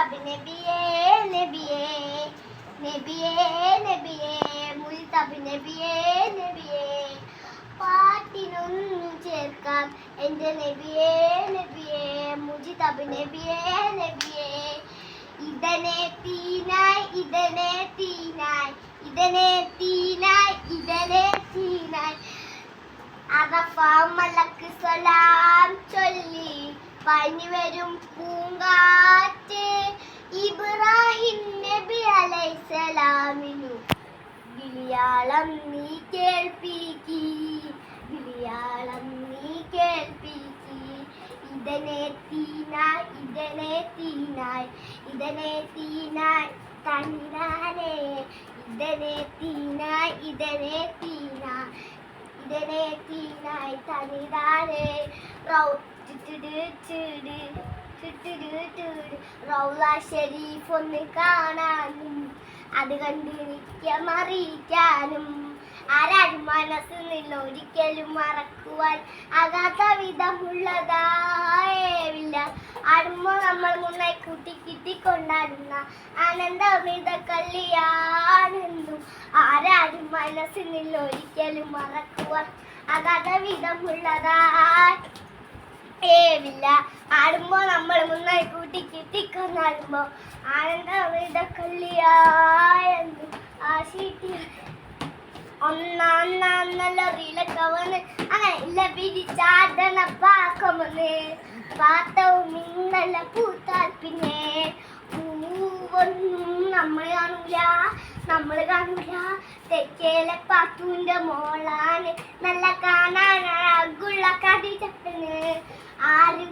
മുൽത്തബ് നബിയേ നബിയേ നബിയേ നബിയേ മുൽത്തബ് നബിയേ നബിയേ. പാട്ടിനൊന്നു ചേർക്കാം. എന്റെ നബിയേ നബിയേ മുജിതബ് നബിയേ നബിയേ. ഇതനെ തീനായി ഇതനെ തീനായി ഇതനെ തീനായി ഇതനെ തീനായി. അറഫ മലക്ക് സലാം ചൊല്ലി. പനി വരും പൂങ്കാറ്റ്. ഇബ്രാഹിം നബി അലൈസലാമിനു വിളിയാളം നീ കേൾപ്പിക്കി. വിളിയാളം നീ കേൾപ്പിക്കി. ഇതനെ തീനായ് ഇതനെ തീനായ് ഇതനെ തീനായ് തന്നിരാനേ ഇതനെ തീനായ് ഇതനെ തീനായ് ഇതനെ തീനായ് തന്നിരാനേ റൗ റൗല ഒന്ന് കാണാനും അത് കണ്ടിരിക്ക മറിയിക്കാനും മനസ്സിൽ ഒരിക്കലും മറക്കുവാൻ ആകാത്ത വിധമുള്ളതായേവില്ല ആടുമ്പോ നമ്മൾ മുന്നായി കൂട്ടി കിട്ടി കൊണ്ടാടുന്ന ആനന്ദമിത കല്യാണെന്നും ആരാരും മനസ്സിൽ ഒരിക്കലും മറക്കുവാൻ ആകാത്ത വിധമുള്ളതായി ഏവില്ല ആടുമ്പോ നമ്മൾ മുന്നായി കൂട്ടി കിട്ടിക്കൊന്നാടുമ്പോ ആനന്ദമൃത കല്ലിയെന്ന് ആശിട്ടി ഒന്നാം നാം നല്ല റീലൊക്കെ വന്ന് അങ്ങനെ ഇല്ല പിരിച്ചാടന പാക്കമെന്ന് പാത്തവും ഇന്നല്ല പൂത്താൽ പിന്നെ പൂവൊന്നും നമ്മൾ കാണൂല നമ്മൾ കാണൂല. തെക്കേലെ പാത്തുവിന്റെ മോളാണ് നല്ല കാണാൻ